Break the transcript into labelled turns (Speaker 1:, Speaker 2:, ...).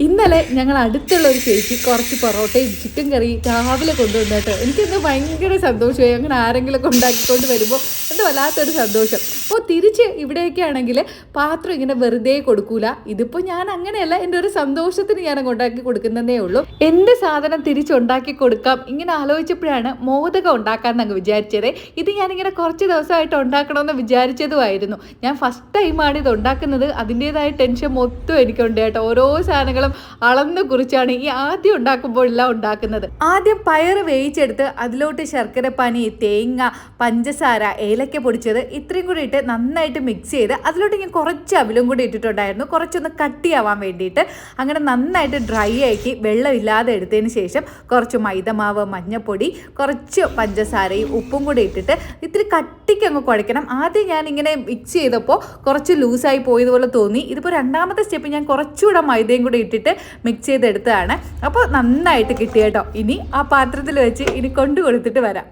Speaker 1: ഇന്നലെ ഞങ്ങൾ അടുത്തുള്ള ഒരു ചേച്ചി കുറച്ച് പൊറോട്ടയും ചിക്കൻ കറിയും രാവിലെ കൊണ്ടുവന്നു കേട്ടോ ഭയങ്കര സന്തോഷമായി. അങ്ങനെ ആരെങ്കിലും ഉണ്ടാക്കിക്കൊണ്ട് വരുമ്പോൾ എന്തോ വല്ലാത്തൊരു സന്തോഷം. അപ്പോൾ തിരിച്ച് ഇവിടെയൊക്കെ ആണെങ്കിൽ പാത്രം ഇങ്ങനെ വെറുതെ കൊടുക്കൂല. ഇതിപ്പോൾ ഞാൻ അങ്ങനെയല്ല എന്റെ ഒരു സന്തോഷത്തിന് ഞാൻ ഉണ്ടാക്കി കൊടുക്കുന്നതേ ഉള്ളൂ. എന്റെ സാധനം തിരിച്ചുണ്ടാക്കി കൊടുക്കാം? ഇങ്ങനെ ആലോചിച്ചപ്പോഴാണ് മോദകം ഉണ്ടാക്കാമെന്ന് അങ്ങ് വിചാരിച്ചത്. ഇത് ഞാനിങ്ങനെ കുറച്ച് ദിവസമായിട്ട് ഉണ്ടാക്കണമെന്ന് വിചാരിച്ചതുമായിരുന്നു. ഞാൻ ഫസ്റ്റ് ടൈമാണ് ഇത് ഉണ്ടാക്കുന്നത്. അതിന്റെതായ ടെൻഷൻ മൊത്തം എനിക്കുണ്ട് കേട്ടോ. ഓരോ സാധനങ്ങളും അളന്ന് കുറിച്ചാണ് ഈ ആദ്യം ഉണ്ടാക്കുമ്പോഴെല്ലാം ഉണ്ടാക്കുന്നത്. ആദ്യം പയർ വേവിച്ചെടുത്ത് അതിലോട്ട് ശർക്കര പനി തേങ്ങ പഞ്ചസാര ഏലക്ക പൊടിച്ചത് ഇത്രയും കൂടി ഇട്ട് നന്നായിട്ട് മിക്സ് ചെയ്ത് അതിലോട്ട് ഞാൻ കുറച്ച് അവിലും കൂടി ഇട്ടിട്ടുണ്ടായിരുന്നു. കുറച്ചൊന്ന് കട്ടിയാവാൻ വേണ്ടിയിട്ട് അങ്ങനെ നന്നായിട്ട് ഡ്രൈ ആക്കി വെള്ളമില്ലാതെ എടുത്തതിന് ശേഷം കുറച്ച് മൈദമാവ് മഞ്ഞപ്പൊടി കുറച്ച് പഞ്ചസാരയും ഉപ്പും കൂടി ഇട്ടിട്ട് ഇത്തിരി കട്ടിക്ക് അങ്ങ് കുഴയ്ക്കണം ആദ്യം ഞാൻ ഇങ്ങനെ മിക്സ് ചെയ്തപ്പോൾ കുറച്ച് ലൂസായി പോയതുപോലെ തോന്നി. ഇതിപ്പോൾ രണ്ടാമത്തെ സ്റ്റെപ്പ് ഞാൻ കുറച്ചുകൂടെ മൈദയും കൂടി ഇട്ടിട്ട് മിക്സ് ചെയ്തെടുത്തതാണ്. അപ്പോൾ നന്നായിട്ട് കിട്ടി കേട്ടോ. ഇനി ആ പാത്രത്തിൽ വെച്ച് ഇനി കൊണ്ടു കൊടുത്തിട്ട് വരാം.